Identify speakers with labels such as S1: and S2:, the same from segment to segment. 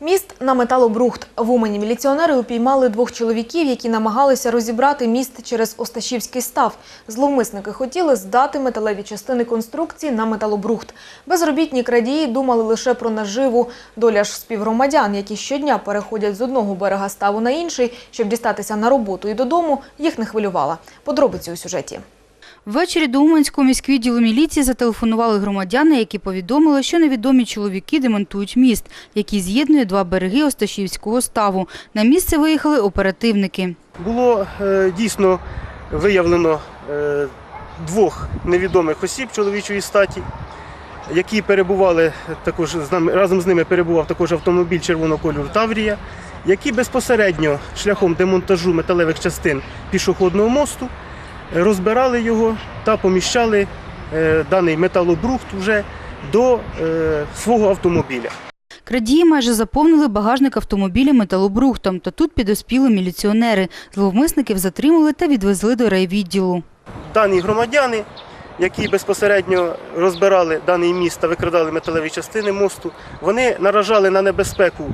S1: Міст на металобрухт. В Умані міліціонери упіймали двох чоловіків, які намагалися розібрати міст через Осташівський став. Зловмисники хотіли здати металеві частини конструкції на металобрухт. Безробітні крадії думали лише про наживу. Доля ж співгромадян, які щодня переходять з одного берега ставу на інший, щоб дістатися на роботу і додому, їх не хвилювала. Подробиці у сюжеті.
S2: Ввечері до Уманського міськвідділу міліції зателефонували громадяни, які повідомили, що невідомі чоловіки демонтують міст, який з'єднує два береги Осташівського ставу. На місце виїхали оперативники.
S3: Було е, дійсно виявлено е, двох невідомих осіб чоловічої статі, які перебували також з нами разом з ними перебував також автомобіль червоного кольору Таврія, які безпосередньо шляхом демонтажу металевих частин пішохідного мосту розбирали його та поміщали е, даний металобрухт вже до е, свого автомобіля.
S2: Крадії майже заповнили багажник автомобіля металобрухтом, та тут підоспіли міліціонери. Зловмисників затримали та відвезли до райвідділу.
S3: дані громадяни, які безпосередньо розбирали даний міст та викрадали металеві частини мосту, вони наражали на небезпеку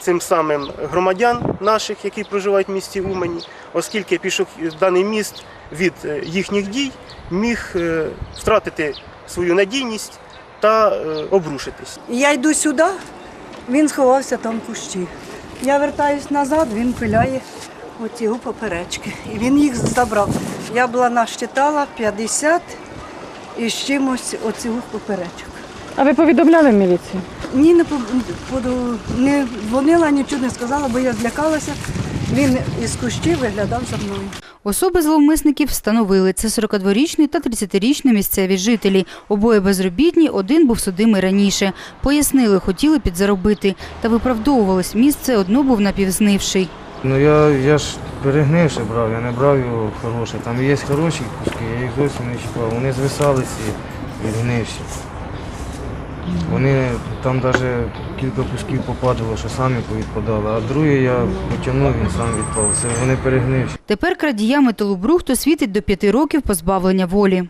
S3: цим самим громадян наших, які проживають в місті Умані, оскільки пішох даний міст від е, їхніх дій міг е, втратити свою надійність та е, обрушитись.
S4: Я йду сюди, він сховався там в кущі. Я вертаюсь назад, він пиляє оці поперечки. І він їх забрав. Я була насчитала 50 і з чимось оцих поперечок.
S5: А ви повідомляли в міліцію?
S4: Ні, не, по- поду- не дзвонила, нічого не сказала, бо я злякалася. Він із кущів виглядав за мною.
S2: Особи зловмисників встановили. Це 42-річний та 30-річний місцеві жителі. Обоє безробітні, один був судимий раніше. Пояснили, хотіли підзаробити. Та виправдовувались, міст все одно був напівзнивший.
S6: Ну я, я ж перегнивши брав, я не брав його хороше. Там є хороші куски, я їх зовсім не чіпав. Вони звисали ці відгнивші. Вони там навіть кілька кусків попадало, що самі повідпадали, а другий я потягнув, він сам відпав. Це вони перегнивші.
S2: Тепер крадія металобрухту світить до п'яти років позбавлення волі.